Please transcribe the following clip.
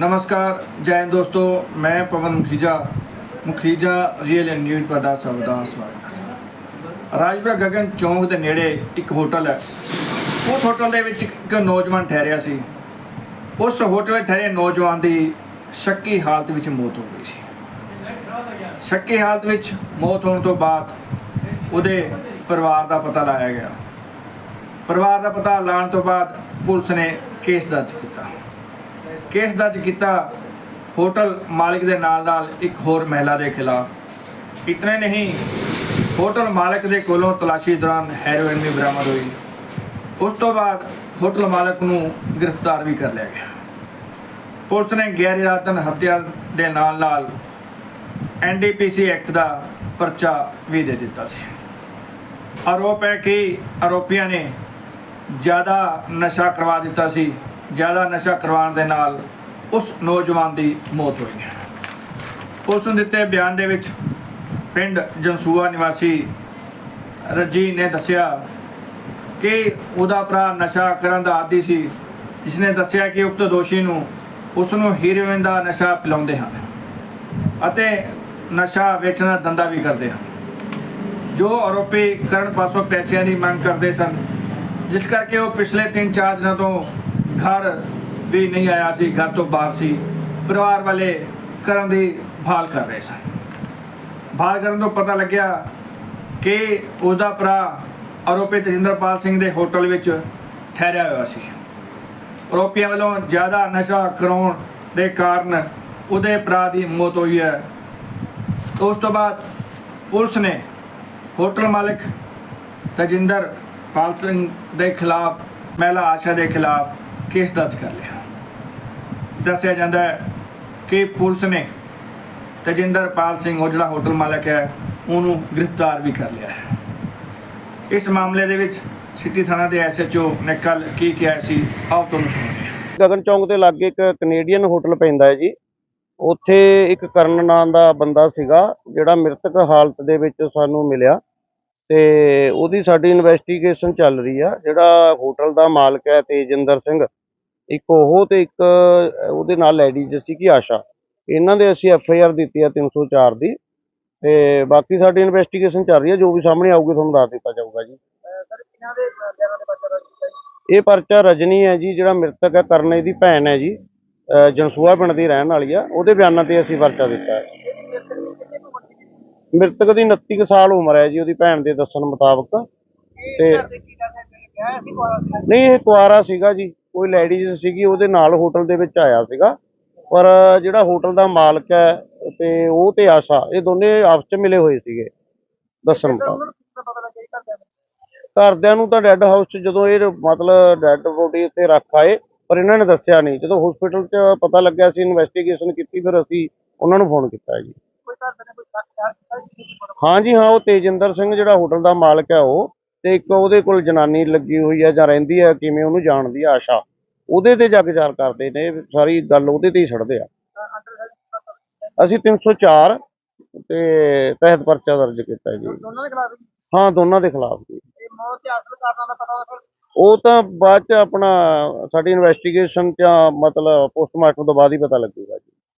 ਨਮਸਕਾਰ, ਜੈ ਹਿੰਦ ਦੋਸਤੋ, ਮੈਂ ਪਵਨ ਮੁਖੀਜਾ ਮੁਖੀਜਾ ਰੀਅਲ ਨਿਊਜ਼ ਪਰ ਸਭ ਦਾ ਸਵਾਗਤ। ਰਾਜਪੁਰਾ ਗਗਨ ਚੌਂਕ ਦੇ ਨੇੜੇ ਇੱਕ ਹੋਟਲ ਹੈ। ਉਸ ਹੋਟਲ ਦੇ ਵਿੱਚ ਇੱਕ ਨੌਜਵਾਨ ਠਹਿਰਿਆ ਸੀ। ਉਸ ਹੋਟਲ ਵਿੱਚ ਠਹਿਰੇ ਨੌਜਵਾਨ ਦੀ ਸ਼ੱਕੀ ਹਾਲਤ ਵਿੱਚ ਮੌਤ ਹੋ ਗਈ ਸੀ। ਸ਼ੱਕੀ ਹਾਲਤ ਵਿੱਚ ਮੌਤ ਹੋਣ ਤੋਂ ਬਾਅਦ ਉਹਦੇ ਪਰਿਵਾਰ ਦਾ ਪਤਾ ਲਾਇਆ ਗਿਆ। ਪਰਿਵਾਰ ਦਾ ਪਤਾ ਲਾਉਣ ਤੋਂ ਬਾਅਦ ਪੁਲਿਸ ਨੇ ਕੇਸ ਦਰਜ ਕੀਤਾ। ਕੇਸ ਦਰਜ ਕੀਤਾ ਹੋਟਲ ਮਾਲਕ ਦੇ ਨਾਲ ਨਾਲ ਇੱਕ ਹੋਰ ਮਹਿਲਾ ਦੇ ਖਿਲਾਫ। ਇਤਨੇ ਨਹੀਂ, ਹੋਟਲ ਮਾਲਕ ਦੇ ਕੋਲੋਂ ਤਲਾਸ਼ੀ ਦੌਰਾਨ ਹੈਰੋਇਨ ਵੀ ਬਰਾਮਦ ਹੋਈ। ਉਸ ਤੋਂ ਬਾਅਦ ਹੋਟਲ ਮਾਲਕ ਨੂੰ ਗ੍ਰਿਫਤਾਰ ਵੀ ਕਰ ਲਿਆ ਗਿਆ। ਪੁਲਿਸ ਨੇ ਗੈਰ ਇਰਾਦਤਨ ਹੱਤਿਆ ਦੇ ਨਾਲ ਨਾਲ ਐਨਡੀਪੀਸੀ ਐਕਟ ਦਾ ਪਰਚਾ ਵੀ ਦੇ ਦਿੱਤਾ ਸੀ। ਆਰੋਪ ਹੈ ਕਿ ਆਰੋਪੀਆਂ ਨੇ ਜ਼ਿਆਦਾ ਨਸ਼ਾ ਕਰਵਾ ਦਿੱਤਾ ਸੀ। ਜ਼ਿਆਦਾ ਨਸ਼ਾ ਕਰਵਾਉਣ ਦੇ ਨਾਲ ਉਸ ਨੌਜਵਾਨ ਦੀ ਮੌਤ ਹੋਈ ਹੈ। ਪੁਲਿਸ ਨੂੰ ਦਿੱਤੇ ਬਿਆਨ ਦੇ ਵਿੱਚ ਪਿੰਡ ਜਨਸੂਆ ਨਿਵਾਸੀ ਰਜੀ ਨੇ ਦੱਸਿਆ ਕਿ ਉਹਦਾ ਭਰਾ ਨਸ਼ਾ ਕਰਨ ਦਾ ਆਦੀ ਸੀ ਜਿਸ ਨੇ ਦੱਸਿਆ ਕਿ ਉਕਤ ਦੋਸ਼ੀ ਨੂੰ ਉਸ ਨੂੰ ਹੀਰੋਇਨ ਦਾ ਨਸ਼ਾ ਪਿਲਾਉਂਦੇ ਹਨ ਅਤੇ ਨਸ਼ਾ ਵੇਚਣਾ ਦਾ ਧੰਦਾ ਵੀ ਕਰਦੇ ਹਨ। ਜੋ ਆਰੋਪੀ ਕਰਨ ਪਾਸੋਂ ਪੈਸਿਆਂ ਦੀ ਮੰਗ ਕਰਦੇ ਸਨ, ਜਿਸ ਕਰਕੇ ਉਹ ਪਿਛਲੇ 3-4 ਦਿਨਾਂ ਤੋਂ ਘਰ ਵੀ ਨਹੀਂ ਆਇਆ ਸੀ, ਘਰ ਤੋਂ ਬਾਹਰ ਸੀ। ਪਰਿਵਾਰ ਵਾਲੇ ਕਰਨ ਦੀ ਭਾਲ ਕਰ ਰਹੇ ਸਨ। ਭਾਲ ਕਰਨ ਤੋਂ ਪਤਾ ਲੱਗਿਆ ਕਿ ਉਹਦਾ ਭਰਾ ਆਰੋਪੀ ਤਜਿੰਦਰਪਾਲ ਸਿੰਘ ਦੇ ਹੋਟਲ ਵਿੱਚ ਠਹਿਰਿਆ ਹੋਇਆ ਸੀ। ਆਰੋਪੀਆਂ ਵੱਲੋਂ ਜ਼ਿਆਦਾ ਨਸ਼ਾ ਕਰਾਉਣ ਦੇ ਕਾਰਨ ਉਹਦੇ ਭਰਾ ਦੀ ਮੌਤ ਹੋਈ ਹੈ। ਉਸ ਤੋਂ ਬਾਅਦ ਪੁਲਿਸ ਨੇ ਹੋਟਲ ਮਾਲਕ ਤਜਿੰਦਰ ਪਾਲ ਸਿੰਘ ਦੇ ਖਿਲਾਫ, ਮਹਿਲਾ ਆਸ਼ਾ ਦੇ ਖਿਲਾਫ ਕੇਸ ਦਰਜ ਕਰ ਲਿਆ। ਦੱਸਿਆ ਜਾਂਦਾ ਹੈ ਕਿ ਪੁਲਿਸ ਨੇ ਤਜਿੰਦਰ ਸਿੰਘ ਉਹ ਜਿਹੜਾ ਹੋਟਲ ਮਾਲਕ ਹੈ, ਉਹਨੂੰ ਗ੍ਰਿਫਤਾਰ ਵੀ ਕਰ ਲਿਆ ਹੈ। ਇਸ ਮਾਮਲੇ ਦੇ ਵਿੱਚ ਸਿਟੀ ਥਾਣਾ ਦੇ ਐਸਐਚਓ ਨੇ ਕੱਲ ਕੀ ਕਿਹਾ ਸੀ, ਆਓ ਤੁਹਾਨੂੰ ਸੁਣਾਉਂਦੇ ਹਾਂ। ਗਗਨ ਚੌਂਕ ਦੇ ਲਾਗੇ ਇੱਕ ਕੈਨੇਡੀਅਨ ਹੋਟਲ ਪੈਂਦਾ ਹੈ ਜੀ। ਉੱਥੇ ਇੱਕ ਕਰਨ ਨਾਂ ਦਾ ਬੰਦਾ ਸੀਗਾ, ਜਿਹੜਾ ਮ੍ਰਿਤਕ ਹਾਲਤ ਦੇ ਵਿੱਚ ਸਾਨੂੰ ਮਿਲਿਆ ਤੇ ਉਹਦੀ ਸਾਡੀ ਇਨਵੈਸਟੀਗੇਸ਼ਨ ਚੱਲ ਰਹੀ ਆ, ਜਿਹੜਾ ਹੋਟਲ ਦਾ ਮਾਲਕ ਹੈ ਤੇਜਿੰਦਰ ਸਿੰਘ। ਇੱਕ ਉਹ ਤੇ ਇੱਕ ਉਹਦੇ ਨਾਲ ਲੈਡੀਜ਼ ਸੀਗੀ ਆਸ਼ਾ। ਇਹਨਾਂ ਦੇ ਅਸੀਂ ਐਫ ਆਈ ਆਰ ਦਿੱਤੀ ਆ 304 ਦੀ। ਤੇ ਬਾਕੀ ਸਾਡੀ ਇਨਵੈਸਟੀਗੇਸ਼ਨ ਚੱਲ ਰਹੀ ਹੈ ਜੋ ਵੀ ਸਾਹਮਣੇ ਆਊਗੀ ਤੁਹਾਨੂੰ ਦੱਸ ਦਿੱਤਾ ਜਾਊਗਾ ਜੀ। ਇਹ ਪਰਚਾ ਰਜਨੀ ਹੈ ਜੀ ਜਿਹੜਾ ਮ੍ਰਿਤਕ ਹੈ ਕਰਨ ਦੀ ਭੈਣ ਹੈ ਜੀ। ਜਨਸੂਆ ਪਿੰਡ ਦੀ ਰਹਿਣ ਵਾਲੀ ਆ। ਉਹਦੇ ਬਿਆਨਾਂ ਤੇ ਅਸੀਂ ਪਰਚਾ ਦਿੱਤਾ ਹੈ। ਮ੍ਰਿਤਕ ਦੀ 29 ਕੁ ਸਾਲ ਉਮਰ ਹੈ ਜੀ ਉਹਦੀ ਭੈਣ ਦੇ ਦੱਸਣ ਮੁਤਾਬਕ। ਤੇ ਨਹੀਂ ਇਹ ਕੁਆਰਾ ਸੀਗਾ ਜੀ। ਕੋਈ ਲੇਡੀਜ਼ ਸੀਗੀ ਉਹਦੇ ਨਾਲ ਹੋਟਲ ਦੇ ਵਿੱਚ ਆਇਆ ਸੀਗਾ। ਪਰ ਜਿਹੜਾ ਹੋਟਲ ਦਾ ਮਾਲਕ ਹੈ ਤੇ ਉਹ ਤੇ ਆਸ਼ਾ ਇਹ ਦੋਨੇ ਆਪਸ ਚ ਮਿਲੇ ਹੋਏ ਸੀਗੇ ਦੱਸਣ ਮੁਤਾਬਕ ਘਰਦਿਆਂ ਨੂੰ ਤਾਂ ਡੈੱਡ ਹਾਊਸ 'ਚ ਜਦੋਂ ਇਹ ਮਤਲਬ ਡੈੱਡ ਬੋਡੀ ਇੱਥੇ ਰੱਖ ਆਏ ਪਰ ਇਹਨਾਂ ਨੇ ਦੱਸਿਆ ਨਹੀਂ। ਜਦੋਂ ਹਸਪੀਟਲ 'ਚ ਪਤਾ ਲੱਗਿਆ ਸੀ ਇਨਵੈਸਟੀਗੇਸ਼ਨ ਕੀਤੀ ਫਿਰ ਅਸੀਂ ਉਹਨਾਂ ਨੂੰ ਫੋਨ ਕੀਤਾ ਜੀ। ਹਾਂਜੀ ਹਾਂ ਉਹ ਤੇਜਿੰਦਰ ਸਿੰਘ ਜਿਹੜਾ ਹੋਟਲ ਦਾ ਮਾਲਕ ਹੈ ਉਹ ਤੇ ਇੱਕ ਉਹਦੇ ਕੋਲ ਜਨਾਨੀ ਲੱਗੀ ਹੋਈ ਹੈ ਜਾਂ ਰਹਿੰਦੀ ਹੈ ਕਿਵੇਂ ਉਹਨੂੰ ਜਾਣਦੀ ਆ ਆਸ਼ਾ। ਉਹਦੇ ਤੇ ਜਾ ਕੇ ਕਰਦੇ ਨੇ ਸਾਰੀ ਗੱਲ ਉਹਦੇ ਤੇ ਹੀ ਛੱਡਦੇ ਆ। ਅਸੀਂ 304 ਤੇ ਤਹਿਤ ਪਰਚਾ ਦਰਜ ਕੀਤਾ ਜੀ। ਦੋਨਾਂ ਦੇ ਖਿਲਾਫ ਹੀ ਦੋਨਾਂ ਦੇ ਖਿਲਾਫ ਜੀ। ਉਹ ਤਾਂ ਬਾਅਦ ਚ ਆਪਣਾ ਸਾਡੀ ਇਨਵੈਸਟੀਗੇਸ਼ਨ ਚ ਮਤਲਬ ਪੋਸਟਮਾਰਟਮ ਤੋਂ ਬਾਅਦ ਹੀ ਪਤਾ ਲੱਗੂਗਾ ਜੀ।